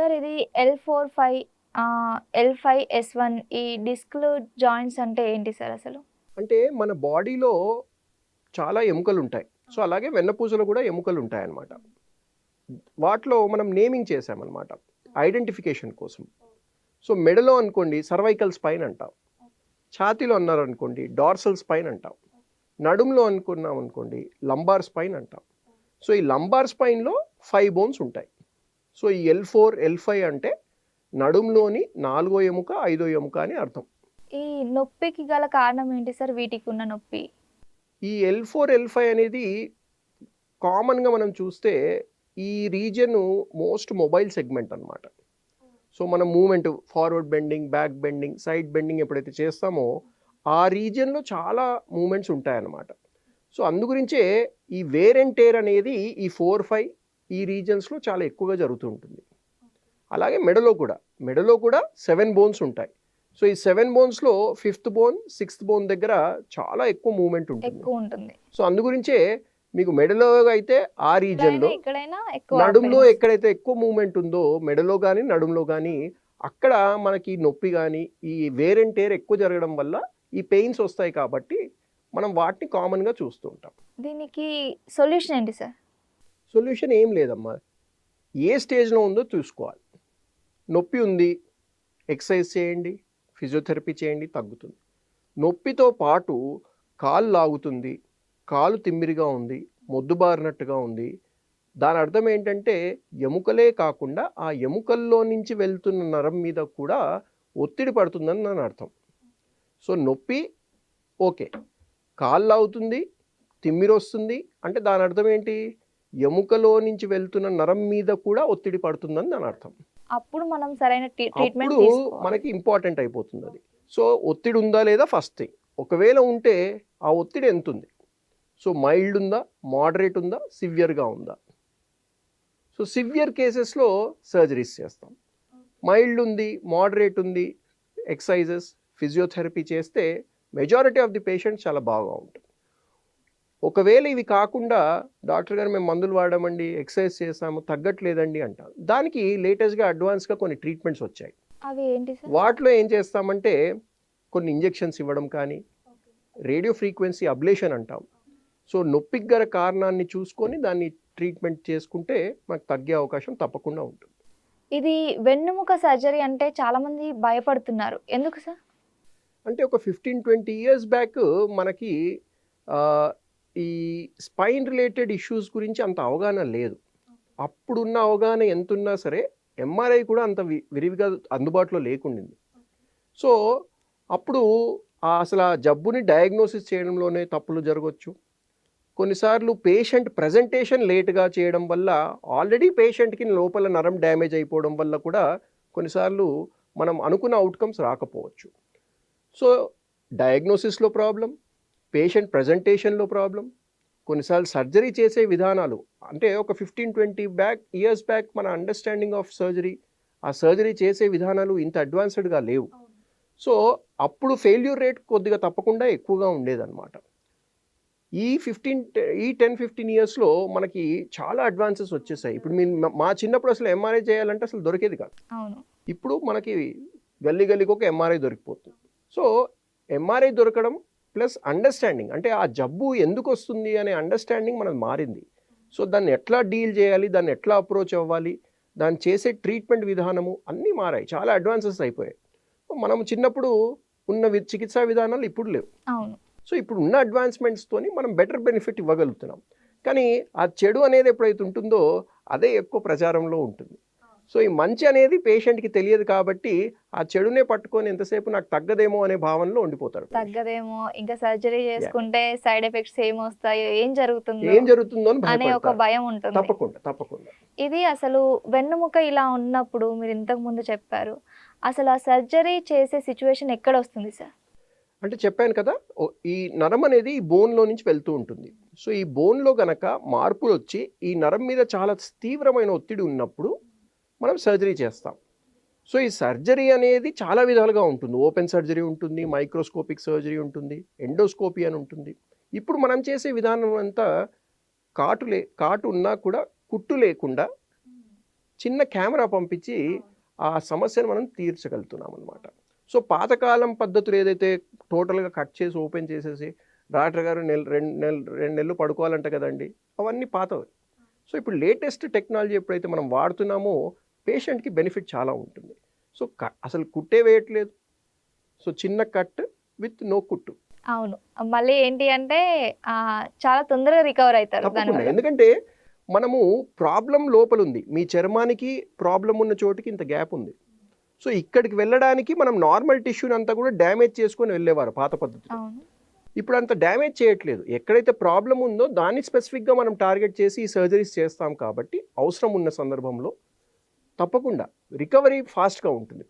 Sir ఇది L four five L five S one ఈ డిస్క్లు జాయింట్స్ అంటే ఏంటి సార్ అసలు? అంటే మన బాడీలో చాలా ఎముకలు ఉంటాయి సో అలాగే వెన్నపూసలో కూడా ఎముకలు ఉంటాయి అన్నమాట వాటిలో మనం నేమింగ్ చేసామన్నమాట ఐడెంటిఫికేషన్ కోసం. సో మెడలో అనుకోండి సర్వైకల్ స్పైన్ అంటాం. ఛాతీలో అన్నారు అనుకోండి డార్సల్ స్పైన్ అంటాం. నడుములో అనుకున్నాం అనుకోండి లంబార్ స్పైన్ అంటాం. సో ఈ లంబార్ స్పైన్లో ఫైవ్ బోన్స్ ఉంటాయి. సో ఈ ఎల్ ఫోర్ ఎల్ ఫైవ్ అంటే నడుములోని నాలుగో ఎముక ఐదో ఎముక అని అర్థం. ఈ నొప్పికి గల కారణం ఏంటి సార్? వీటికి ఉన్న నొప్పి. ఈ ఎల్ ఫోర్ ఎల్ ఫైవ్ అనేది కామన్గా మనం చూస్తే ఈ రీజన్ మోస్ట్ మొబైల్ సెగ్మెంట్ అన్నమాట. సో మనం moment forward bending back bending side bending ఎప్పుడైతే చేస్తామో ఆ రీజియన్లో చాలా మూమెంట్స్ ఉంటాయన్నమాట. సో అందుగురించే ఈ వేర్ అండ్ టేర్ అనేది ఈ ఫోర్ ఫైవ్ ఈ రీజన్స్లో చాలా ఎక్కువగా జరుగుతూ ఉంటుంది. అలాగే మెడలో కూడా మెడలో కూడా సెవెన్ బోన్స్ ఉంటాయి. సో ఈ సెవెన్ బోన్స్లో ఫిఫ్త్ బోన్ సిక్స్త్ బోన్ దగ్గర చాలా ఎక్కువ మూమెంట్ ఉంటుంది. సో అందుగురించే మీకు మెడలో అయితే ఆ రీజన్లో నడుములో. ఎక్కడైతే ఎక్కువ మూమెంట్ ఉందో మెడలో కానీ నడుములో కానీ అక్కడ మనకి నొప్పి కానీ ఈ వేర్ అండ్ టేర్ ఎక్కువ జరగడం వల్ల ఈ పెయిన్స్ వస్తాయి కాబట్టి మనం వాటిని కామన్గా చూస్తూ ఉంటాం. దీనికి సొల్యూషన్ ఏంటి సార్? సొల్యూషన్ ఏం లేదమ్మా. ఏ స్టేజ్లో ఉందో చూసుకోవాలి. నొప్పి ఉంది ఎక్సర్సైజ్ చేయండి ఫిజియోథెరపీ చేయండి తగ్గుతుంది. నొప్పితో పాటు కాలు లాగుతుంది కాలు తిమ్మిరిగా ఉంది మొద్దుబారినట్టుగా ఉంది. దాని అర్థం ఏంటంటే ఎముకలే కాకుండా ఆ ఎముకల్లో నుంచి వెళ్తున్న నరం మీద కూడా ఒత్తిడి పడుతుందని నా అర్థం. సో నొప్పి ఓకే. కాళ్ళు లాగుతుంది తిమ్మిరి వస్తుంది అంటే దాని అర్థం ఏంటి? ఎముకలో నుంచి వెళ్తున్న నరం మీద కూడా ఒత్తిడి పడుతుందని దాని అర్థం. అప్పుడు మనం సరైన ట్రీట్మెంట్ మనకి ఇంపార్టెంట్ అయిపోతుంది అది. సో ఒత్తిడి ఉందా లేదా ఫస్ట్ థింగ్. ఒకవేళ ఉంటే ఆ ఒత్తిడి ఎంత ఉంది సో మైల్డ్ ఉందా? మోడరేట్ ఉందా? సివియర్గా ఉందా? సో సివియర్ కేసెస్లో సర్జరీస్ చేస్తాం. మైల్డ్ ఉంది మోడరేట్ ఉంది ఎక్సర్సైజెస్ ఫిజియోథెరపీ చేస్తే మెజారిటీ ఆఫ్ ది పేషెంట్స్ చాలా బాగా ఉంటుంది. ఒకవేళ ఇవి కాకుండా డాక్టర్ గారు మేము మందులు వాడామండి ఎక్సర్సైజ్ చేసాము తగ్గట్లేదండి అంటాం దానికి లేటెస్ట్గా అడ్వాన్స్గా కొన్ని ట్రీట్మెంట్స్ వచ్చాయి. అవి ఏంటి సార్? వాటిలో ఏం చేస్తామంటే కొన్ని ఇంజెక్షన్స్ ఇవ్వడం కానీ రేడియో ఫ్రీక్వెన్సీ అబ్లేషన్ అంటాం. సో నొప్పికి గల కారణాన్ని చూసుకొని దాన్ని ట్రీట్మెంట్ చేసుకుంటే మనకు తగ్గే అవకాశం తప్పకుండా ఉంటుంది. ఇది వెన్నుముక సర్జరీ అంటే చాలా మంది భయపడుతున్నారు. ఎందుకు సార్? అంటే ఒక ఫిఫ్టీన్ ట్వంటీ ఇయర్స్ బ్యాక్ మనకి ఈ స్పైన్ రిలేటెడ్ ఇష్యూస్ గురించి అంత అవగాహన లేదు. అప్పుడున్న అవగాహన ఎంత ఉన్నా సరే ఎంఆర్ఐ కూడా అంత వి- విరివిగా అందుబాటులో లేకుండింది. సో అప్పుడు ఆ అసలు ఆ జబ్బుని డయాగ్నోసిస్ చేయడంలోనే తప్పులు జరగవచ్చు కొన్నిసార్లు పేషెంట్ ప్రజెంటేషన్ లేట్గా చేయడం వల్ల ఆల్రెడీ పేషెంట్కి లోపల నరం డ్యామేజ్ అయిపోవడం వల్ల కూడా కొన్నిసార్లు మనం అనుకున్న అవుట్కమ్స్ రాకపోవచ్చు. సో డయాగ్నోసిస్లో ప్రాబ్లం పేషెంట్ ప్రజెంటేషన్లో ప్రాబ్లం కొన్నిసార్లు సర్జరీ చేసే విధానాలు. అంటే ఒక fifteen twenty back years back మన అండర్స్టాండింగ్ ఆఫ్ సర్జరీ. ఆ సర్జరీ చేసే విధానాలు ఇంత అడ్వాన్స్డ్గా లేవు. సో అప్పుడు ఫెయిల్యూర్ రేట్ కొద్దిగా తప్పకుండా ఎక్కువగా ఉండేదన్నమాట. ఈ ఫిఫ్టీన్ ఈ టెన్ ఫిఫ్టీన్ ఇయర్స్లో మనకి చాలా అడ్వాన్సెస్ వచ్చేసాయి. ఇప్పుడు మీ మా చిన్నప్పుడు అసలు ఎంఆర్ఐ చేయాలంటే అసలు దొరికేది కాదు. ఇప్పుడు మనకి గల్లీ గల్లీకి ఒక ఎంఆర్ఐ దొరికిపోతుంది. సో ఎంఆర్ఐ దొరకడం ప్లస్ అండర్స్టాండింగ్. అంటే ఆ జబ్బు ఎందుకు వస్తుంది అనే అండర్స్టాండింగ్ మనది మారింది. సో దాన్ని ఎట్లా డీల్ చేయాలి దాన్ని ఎట్లా అప్రోచ్ అవ్వాలి దాన్ని చేసే ట్రీట్మెంట్ విధానము అన్నీ మారాయి. చాలా అడ్వాన్సెస్ అయిపోయాయి. మనం చిన్నప్పుడు ఉన్న వి- చికిత్సా విధానాలు ఇప్పుడు లేవు. సో ఇప్పుడు ఉన్న అడ్వాన్స్మెంట్స్తోని మనం బెటర్ బెనిఫిట్ ఇవ్వగలుగుతున్నాం. కానీ ఆ చెడు అనేది ఎప్పుడైతే ఉంటుందో అదే ఎక్కువ ప్రచారంలో ఉంటుంది. సో ఈ మంచి అనేది పేషెంట్కి తెలియదు కాబట్టి ఆ చెడునే పట్టుకొని ఎంతసేపు నాకు తగ్గదేమో అనే భావనలో ఉండిపోతారు తగ్గదేమో ఇంకా సర్జరీ చేసుకుంటే సైడ్ ఎఫెక్ట్స్ ఏం వస్తాయో ఏం జరుగుతుందో ఏం జరుగుతుందో అని ఒక భయం ఉంటుంది. తప్పకుండా తప్పకుండా. ఇది అసలు వెన్నుముక ఇలా ఉన్నప్పుడు మీరు ఇంతకు ముందు చెప్పారు. అసలు ఆ సర్జరీ చేసే సిచ్యువేషన్ ఎక్కడ వస్తుంది సార్? అంటే చెప్పాను కదా ఈ నరం అనేది ఈ బోన్లో నుంచి వెళ్తూ ఉంటుంది. సో ఈ బోన్లో గనక మార్పులు వచ్చి ఈ నరం మీద చాలా తీవ్రమైన ఒత్తిడి ఉన్నప్పుడు మనం సర్జరీ చేస్తాం. సో ఈ సర్జరీ అనేది చాలా విధాలుగా ఉంటుంది. ఓపెన్ సర్జరీ ఉంటుంది మైక్రోస్కోపిక్ సర్జరీ ఉంటుంది ఎండోస్కోపీ అని ఉంటుంది. ఇప్పుడు మనం చేసే విధానం అంతా కాటు లే కాటు ఉన్నా కూడా కుట్టు లేకుండా చిన్న కెమెరా పంపించి ఆ సమస్యను మనం తీర్చగలుగుతున్నాం అనమాట సో పాతకాలం పద్ధతులు ఏదైతే టోటల్గా కట్ చేసి ఓపెన్ చేసేసి డాక్టర్ గారు నెల రెండు నెలలు రెండు నెలలు పడుకోవాలంట కదండి అవన్నీ పాతవి. సో ఇప్పుడు లేటెస్ట్ టెక్నాలజీ ఎప్పుడైతే మనం వాడుతున్నామో పేషెంట్కి బెనిఫిట్ చాలా ఉంటుంది. సో అసలు కుట్టే వేయట్లేదు సో చిన్న కట్ విత్ నో కుట్టు. అవును. మళ్ళీ ఏంటి అంటే చాలా తొందరగా రికవర్ అవుతారు ఎందుకంటే మనము ప్రాబ్లం లోపల ఉంది మీ చర్మానికి ప్రాబ్లం ఉన్న చోటికి ఇంత గ్యాప్ ఉంది. సో ఇక్కడికి వెళ్ళడానికి మనం నార్మల్ టిష్యూని అంతా కూడా డ్యామేజ్ చేసుకొని వెళ్ళేవారు పాత పద్ధతిలో. అవును. ఇప్పుడు అంత డ్యామేజ్ చేయట్లేదు. ఎక్కడైతే ప్రాబ్లం ఉందో దాన్ని స్పెసిఫిక్గా మనం టార్గెట్ చేసి ఈ సర్జరీస్ చేస్తాం కాబట్టి అవసరం ఉన్న సందర్భంలో తప్పకుండా. రికవరీ ఫాస్ట్గా ఉంటుంది.